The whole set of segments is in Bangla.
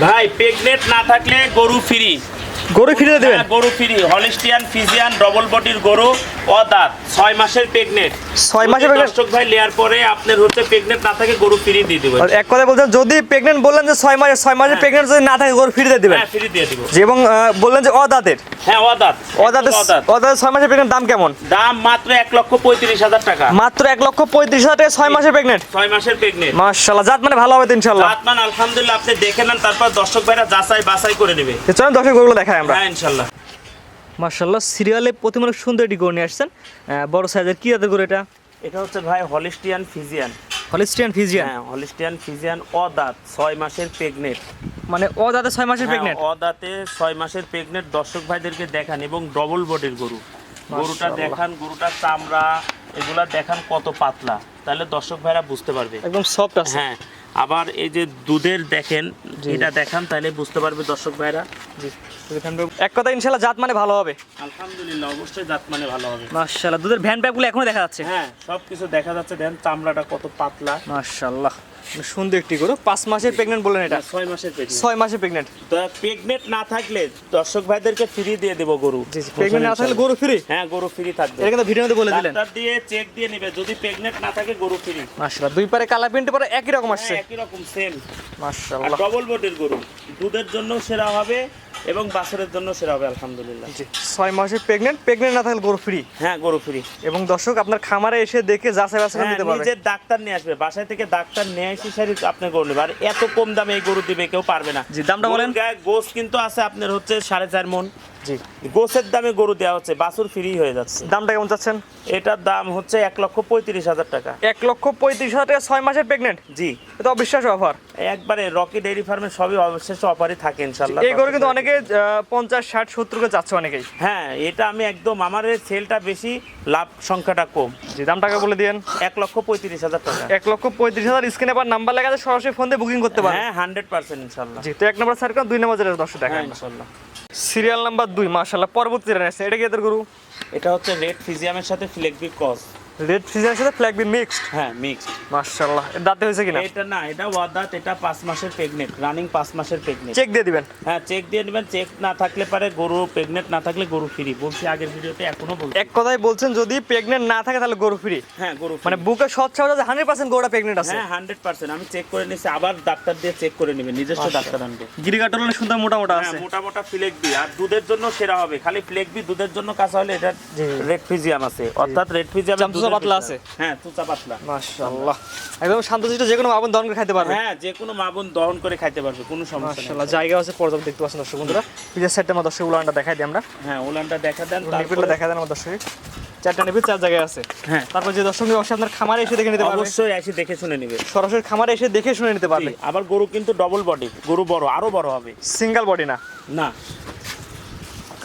ভাই প্রেগনেন্ট না থাকলে গরু ফ্রি গরু ফিরে দেবেন? হ্যাঁ, গরু ফ্রি। হলিস্টিয়ান ফিজিয়ান ডবল বডির গরু ও দাঁত ছয় মাসের প্রেগনেন্ট ছয় মাসের? দর্শক ভাই নেওয়ার পরে আপনার হচ্ছে প্রেগনেন্ট না থাকে গরু ফ্রি দিয়ে দেবো আর এক কথা বলছেন যদি প্রেগনেন্ট বললেন যে ছয় মাসের ছয় মাসের হ্যাঁ। প্রেগনেন্ট যদি না থাকে গরু ফিরে দেবেন। হ্যাঁ ফ্রি দিয়ে দিব। এবং বললেন যে অদাঁতের। হ্যাঁ ও দাঁত অদাঁতের অদাঁতের ছয় মাসের প্রেগনেন্ট দাম কেমন? দাম মাত্র এক লক্ষ পঁয়ত্রিশ হাজার টাকা। মাত্র এক লক্ষ পঁয়ত্রিশ হাজার টাকা ছয় মাসের প্রেগনেন্ট ছয় মাসের প্রেগনেন্ট মার্শাল্লাহ জাত মানে ভালো হবে তো ইনশাল্লাহ আত্মান আলহামদুলিল্লাহ আপনি দেখে নেন তারপর দর্শক ভাইরা যাচাই বাছাই করে নেবে। চলেন দর্শক গরুগুলো দেখাই আমরা। হ্যাঁ ইনশাল্লাহ। মার্শাল্লাহ সিরিয়ালে সুন্দর নিয়ে আসছেন। বড় সাইজের কি জাতের গরু এটা? এটা হচ্ছে ভাই হলিস্টিয়ান ফিজিয়ান। Holstein Friesian? হ্যাঁ হলিস্টিয়ান ফিজিয়ান ও দাঁত ছয় মাসের প্রেগনেন্ট মানে অদাঁতের ছয় মাসের প্রেগনেন্ট হ্যাঁ, অদাঁতে ছয় মাসের প্রেগনেন্ট দর্শক ভাইদেরকে দেখান এবং ডবল বডির গরু। গরুটা দেখান গরুটার চামড়া এগুলা দেখান কত পাতলা। তাহলে দর্শক ভাইরা বুঝতে পারবে। একদম সফট আছে। হ্যাঁ আবার এই যে দুধের দেখেন। এটা দেখান তাহলে বুঝতে পারবে দর্শক ভাইরা। জি। এক কথা ইনশাল্লাহ জাত মানে ভালো হবে। আলহামদুলিল্লাহ অবশ্যই জাত মানে ভালো হবে। মার্শাল্লাহ দুধের ভ্যান প্যাকগুলো এখনও দেখা যাচ্ছে। হ্যাঁ সব কিছু দেখা যাচ্ছে। দেন চামড়াটা কত পাতলা। মার্শাল্লাহ সুন্দর একটি গরু। পাঁচ মাসের প্রেগনেন্ট বললেন এটা? ছয় মাসের প্রেগনেন্ট ছয় মাসের প্রেগনেন্ট প্রেগনেন্ট না থাকলে দর্শক ভাইদেরকে ফ্রি দিয়ে দেবো গরু। প্রেগনেন্ট না থাকলে গরু ফ্রি হ্যাঁ গরু ফ্রি থাকবে। এটা কিন্তু ভিডিওতে বলে দিলেন। ডাক্তার দিয়ে চেক দিয়ে নেবে। যদি প্রেগনেন্ট না থাকে গরু ফ্রি মাশাআল্লাহ দুই পারে কালা প্রিন্ট পরে একই রকম আসছে। একই রকম সেম মাশাআল্লাহ। ডবল বডির গরু। দুধের জন্য সেরা হবে। এবং বাছরের জন্য সেরা হবে আলহামদুলিল্লাহ। জি ছয় মাসে প্রেগনেন্ট প্রেগনেন্ট না থাকলে গরু ফ্রি হ্যাঁ গরু ফ্রি এবং দর্শক আপনার খামারে এসে দেখে যাচাই বাছাই করে হ্যাঁ নিতে পারবে। নিজের ডাক্তার নিয়ে আসবে। বাসায় থেকে ডাক্তার নিয়ে এসে সারি আপনি গরু নেবে আর এত কম দামে এই গরু দিবে কেউ পারবে না। জি, দামটা বলেন। গোস কিন্তু আছে আপনার হচ্ছে সাড়ে চার মন জি। গোসের দামে গরু দেওয়া হচ্ছে বাছুর ফ্রি হয়ে যাচ্ছে। দামটা কেমন চাচ্ছেন? এটার দাম হচ্ছে এক লক্ষ পঁয়ত্রিশ হাজার টাকা। এক লক্ষ পঁয়ত্রিশ হাজার টাকা ছয় মাসের প্রেগনেন্ট জি। এটা অবিশ্বাস অফার একবারে রকি ফার্মে সবই অবশেষে অফারই থাকে ইনশাল্লাহ। এই গরু কিন্তু অনেকে পঞ্চাশ ষাট অনেকেই। হ্যাঁ এটা আমি একদম আমার সেলটা বেশি লাভ সংখ্যাটা কম। জি দামটাকে বলে দিয়েন। এক লক্ষ পঁয়ত্রিশ হাজার টাকা। এক লক্ষ পঁয়ত্রিশ হাজার স্ক্রিনে আবার নাম্বার লেখা আছে সরাসরি ফোন দিয়ে বুকিং করতে পারেন। হ্যাঁ হান্ড্রেড পার্সেন্ট ইনশাল্লাহ। জি তো এক নম্বর সার্কেল দুই নম্বর হ্যাঁ দেখেন। ইনশাল্লাহ। সিরিয়াল নাম্বার দুই মার্শাল্লাহ পরবর্তী এটা কি এদের গরু? এটা হচ্ছে রেড ফিজিয়ামের সাথে ফ্লেকবি ক্রস। রেড ফিজিয়ার সাথে ফ্ল্যাগ বি মিক্সড হ্যাঁ মিক্সড মার্শাল্লাহ এর দাঁতে হয়েছে কিনা? এটা না এটা ওয়াদাত এটা পাঁচ মাসের প্রেগনেন্ট রানিং পাঁচ মাসের প্রেগনেন্ট চেক দিয়ে দিবেন? হ্যাঁ চেক দিয়ে নেবেন চেক না থাকলে পারে গরু প্রেগনেন্ট না থাকলে গরু ফ্রি বলছি আগের ভিডিওতে এখনও বলছি। এক কথায় বলছেন যদি প্রেগনেন্ট না থাকে তাহলে গরু ফ্রি হ্যাঁ গরু মানে বুকে হয়ে হান্ড্রেড পার্সেন্ট গরুটা প্রেগনেন্ট আছে। হ্যাঁ হান্ড্রেড পার্সেন্ট আমি চেক করে নিছি আবার ডাক্তার দিয়ে চেক করে নেবেন নিজস্ব ডাক্তার আনবে। গিরিগাটল সুন্দর মোটা মোটা হ্যাঁ আছে। মোটা মোটা ফ্লেকবি আর দুধের জন্য সেরা হবে। খালি ফ্লেকবি দুধের জন্য কাঁচা হলে এটা রেড ফিজিয়াম আছে। অর্থাৎ রেড ফিজিয়াম চামচুচা পাতলা আছে। হ্যাঁ তুচা পাতলা মাশাআল্লাহ। একদম যে কোনো আবন দহন করে খাইতে পারবে। হ্যাঁ যে কোনো মা বোন দহন করে খাইতে পারবে কোনো সমস্যা নেই। মাশাআল্লাহ জায়গা আছে পর্যাপ্ত দেখতে পাচ্ছেন দর্শক বন্ধুরা। পিজের সেটটা আমার দর্শক উলানটা দেখাই দিই আমরা। হ্যাঁ ওলানটা দেখা দেন তারপরে দেখা দেন আমার দর্শক চারটা নিপিল চার জায়গায় আছে। হ্যাঁ। তারপর যে দর্শক অবশ্যই আপনার খামারে এসে দেখে নিতে পারবে। অবশ্যই এসে দেখে শুনে নেবে। সরাসরি খামারে এসে দেখে শুনে নিতে পারবে। আবার গরু কিন্তু ডবল বডি গরু বড় আরও বড় হবে। সিঙ্গেল বডি না। না।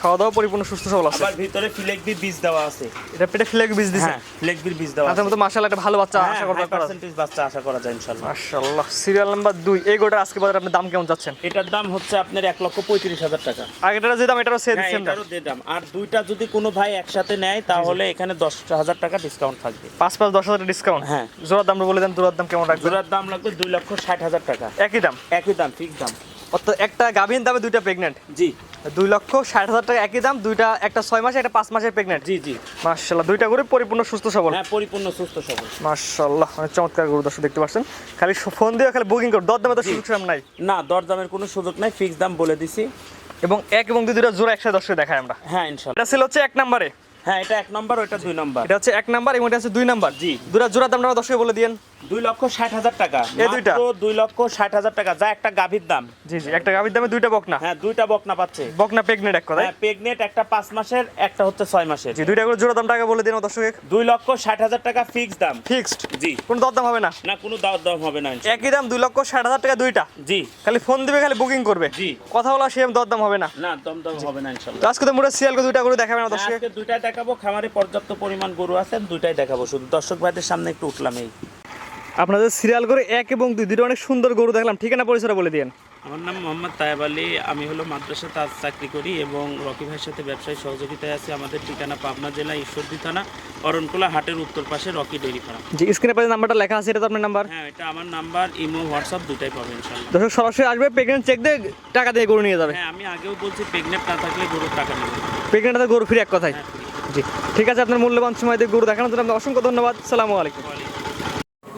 খাওয়া দাওয়া পরিপূর্ণ সুস্থ সবল আছে। আবার ভিতরে ফ্লেকবি বীজ দেওয়া আছে। এটা পেটে ফ্লেগ বীজ দিছে। হ্যাঁ ফ্লেকবির বীজ দেওয়া তার মতো মাশাআল্লাহ একটা ভালো বাচ্চা আশা করতে পারা পার্সেন্টেজ বাচ্চা আশা করা যায় ইনশাল্লাহ মাশাআল্লাহ সিরিয়াল নাম্বার দুই। এই গোটা আজকে বাজারে আপনি দাম কেমন যাচ্ছেন? এটার দাম হচ্ছে আপনার এক লক্ষ পঁয়ত্রিশ হাজার টাকা। আগেটার যে দাম এটারও সেম হ্যাঁ সেম দাম এটারও দিয়ে দাম। আর দুইটা যদি কোনো ভাই একসাথে নেয় তাহলে এখানে দশ হাজার টাকা ডিসকাউন্ট থাকবে। পাঁচ পাঁচ দশ হাজার ডিসকাউন্ট হ্যাঁ। জোড়ার দাম বলে দেন জোড়ার দাম কেমন রাখবেন? জোড়ার দাম লাগবে দুই লক্ষ ষাট হাজার টাকা। একই দাম? একই দাম ফিক্স দাম। একটা গাভীন দামে দুইটা প্রেগনেন্ট জি। দুই লক্ষ ষাট হাজার টাকা একই দাম দুইটা একটা ছয় মাসে একটা পাঁচ মাসের প্রেগনেন্ট জি জি। মার্শাল্লাহ দুইটা করে পরিপূর্ণ সুস্থ সবল। হ্যাঁ পরিপূর্ণ সুস্থ সবল। মার্শাল্লাহ অনেক চমৎকার গরু দর্শক দেখতে পাচ্ছেন। খালি ফোন দিয়ে খালি বুকিং করো দর দামে তো সুযোগ নাই। না দরদামের কোনো সুযোগ নাই ফিক্স দাম বলে দিছি। এবং এক এবং দুই দুইটা জোড়া একসাথে দর্শক দেখায় আমরা। হ্যাঁ ইনশাল্লাহ এটা ছিল হচ্ছে এক নাম্বারে। হ্যাঁ এটা এক নম্বর ওইটা দুই নম্বর। এটা হচ্ছে এক নাম্বার এবং এটা হচ্ছে দুই নাম্বার। জি। দুটা জোড়ার দাম আমরা দর্শক বলে দিয়েন। দুই লক্ষ ষাট হাজার টাকা। এই দুইটা? দুই লক্ষ ষাট হাজার টাকা। যা একটা গাভীর দাম। জি জি একটা গাভীর দামে দুইটা বকনা? হ্যাঁ দুইটা বকনা পাচ্ছে। বকনা প্রেগনেন্ট এক কথায় হ্যাঁ প্রেগনেন্ট একটা পাঁচ মাসের একটা হচ্ছে ছয় মাসের। জি দুইটা করে জোড়া দামটা আগে বলে দিন দর্শক দুই লক্ষ ষাট হাজার টাকা ফিক্স দাম। ফিক্সড জি। কোনো দরদাম হবে না? না কোনো দাম দাম হবে না একই দাম দুই লক্ষ ষাট হাজার টাকা দুইটা? জি। খালি ফোন দিবে খালি বুকিং করবে? জি। কথা বলা সেম দরদাম হবে না? না দম দম হবে না ইনশাল্লাহ। তো আজকে তো মোটা সিরিয়াল দুইটা করে দেখাবেন আমার দর্শক। আজকে দুইটাই দেখাবো। খামারে পর্যাপ্ত পরিমাণ গরু আছে দুইটাই দেখাবো। শুধু দর্শক ভাইদের সামনে একটু উঠলাম এই। আপনাদের সিরিয়াল করে এক এবং দুই দুটো অনেক সুন্দর গরু দেখলাম। ঠিকানা পরিচয় বলে দিন আমার নাম মোহাম্মদ তায়েব আলী। আমি হলো মাদ্রাসা তাজ চাকরি করি এবং রকি ভাইয়ের সাথে ব্যবসায়ী সহযোগিতায় আছি। আমাদের ঠিকানা পাবনা জেলা ঈশ্বরদী থানা অরণকুলা হাটের উত্তর পাশে রকি ডেইরি ফার্ম। যে স্ক্রিনে পাশে নাম্বারটা লেখা আছে এটা তো আপনার নাম্বার। হ্যাঁ এটা আমার নাম্বার ইমো হোয়াটসঅ্যাপ দুটাই পাবেন দর্শক সরাসরি আসবে প্রেগনেন্ট চেক দিয়ে টাকা দিয়ে গরু নিয়ে যাবে। হ্যাঁ আমি আগেও বলছি প্রেগনেন্ট না থাকলে গরুর টাকা নেবে প্রেগনেন্ট গরু ফ্রি এক কথায়। হ্যাঁ জি ঠিক আছে আপনার মূল্যবান সময় দিয়ে গরু দেখানোর জন্য অসংখ্য ধন্যবাদ। সালামু আলাইকুম।